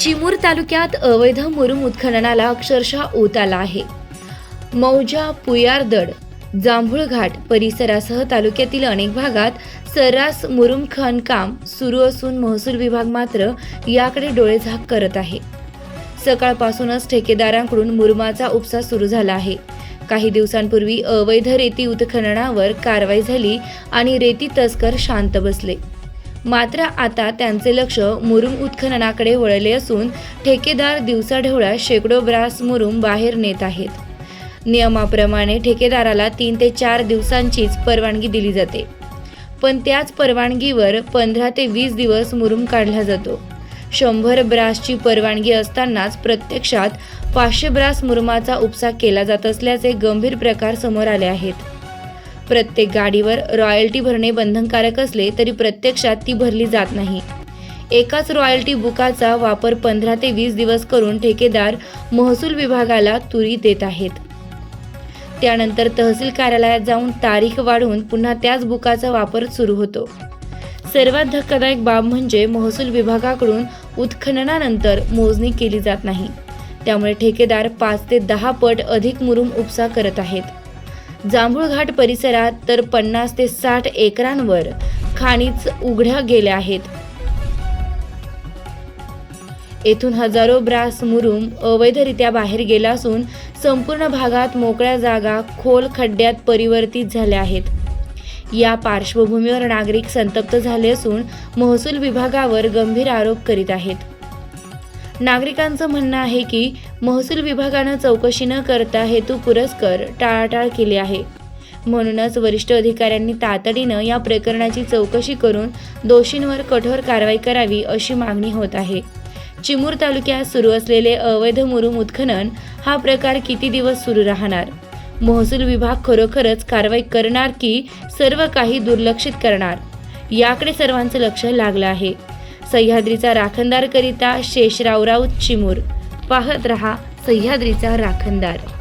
चिमूर तालुक्यात अवैध मुरुम उत्खननाला अक्षरशः ओत आला आहे. मौजा पुयारदड जांभूळघाट परिसरासह तालुक्यातील अनेक भागात सर्रास मुरुम खणकाम सुरू असून महसूल विभाग मात्र याकडे डोळेझाक करत आहे. सकाळपासूनच ठेकेदारांकडून मुरुमाचा उपसा सुरू झाला आहे. काही दिवसांपूर्वी अवैध रेती उत्खननावर कारवाई झाली आणि रेती तस्कर शांत बसले. मात्र आता त्यांचे लक्ष मुरुम उत्खननाकडे वळले असून ठेकेदार दिवसाढवळ्या शेकडो ब्रास मुरुम बाहेर नेत आहेत. नियमाप्रमाणे ठेकेदाराला तीन ते चार दिवसांचीच परवानगी दिली जाते. पण त्याच परवानगीवर पंधरा ते वीस दिवस मुरुम काढला जातो. शंभर ब्रासची परवानगी असतानाच प्रत्यक्षात पाचशे ब्रास मुरुमाचा उपसा केला जात असल्याचे गंभीर प्रकार समोर आले आहेत. प्रत्येक गाडीवर रॉयल्टी भरणे बंधनकारक असले तरी प्रत्यक्षात ती भरली जात नाही. एकाच रॉयल्टी बुकाचा वापर पंधरा ते वीस दिवस करून ठेकेदार महसूल विभागाला तुरी देत आहेत. त्यानंतर तहसील कार्यालयात जाऊन तारीख वाढवून पुन्हा त्याच बुकाचा वापर सुरू होतो. सर्वात धक्कादायक बाब म्हणजे महसूल विभागाकडून उत्खननानंतर मोजणी केली जात नाही. त्यामुळे ठेकेदार पाच ते दहा पट अधिक मुरुम उपसा करत आहेत. जांभूळघाट परिसरात तर पन्नास ते साठ एकरांवर खाणीच उघड्या गेल्या आहेत. येथून हजारो ब्रास मुरुम अवैधरित्या बाहेर गेला असून संपूर्ण भागात मोकळ्या जागा खोल खड्ड्यात परिवर्तित झाल्या आहेत. या पार्श्वभूमीवर नागरिक संतप्त झाले असून महसूल विभागावर गंभीर आरोप करीत आहेत. नागरिकांचं म्हणणं आहे की महसूल विभागानं चौकशी न करता हेतू पुरस्कर टाळाटाळ केली आहे. म्हणूनच वरिष्ठ अधिकाऱ्यांनी तातडीनं या प्रकरणाची चौकशी करून दोषींवर कठोर कारवाई करावी अशी मागणी होत आहे. चिमूर तालुक्यात सुरू असलेले अवैध मुरुम उत्खनन हा प्रकार किती दिवस सुरू राहणार? महसूल विभाग खरोखरच कारवाई करणार की सर्व काही दुर्लक्षित करणार? याकडे सर्वांचं लक्ष लागलं आहे. सह्याद्रीचा राखणदार करिता चिमूर. पाहत रहा सह्याद्रीचा राखणदार.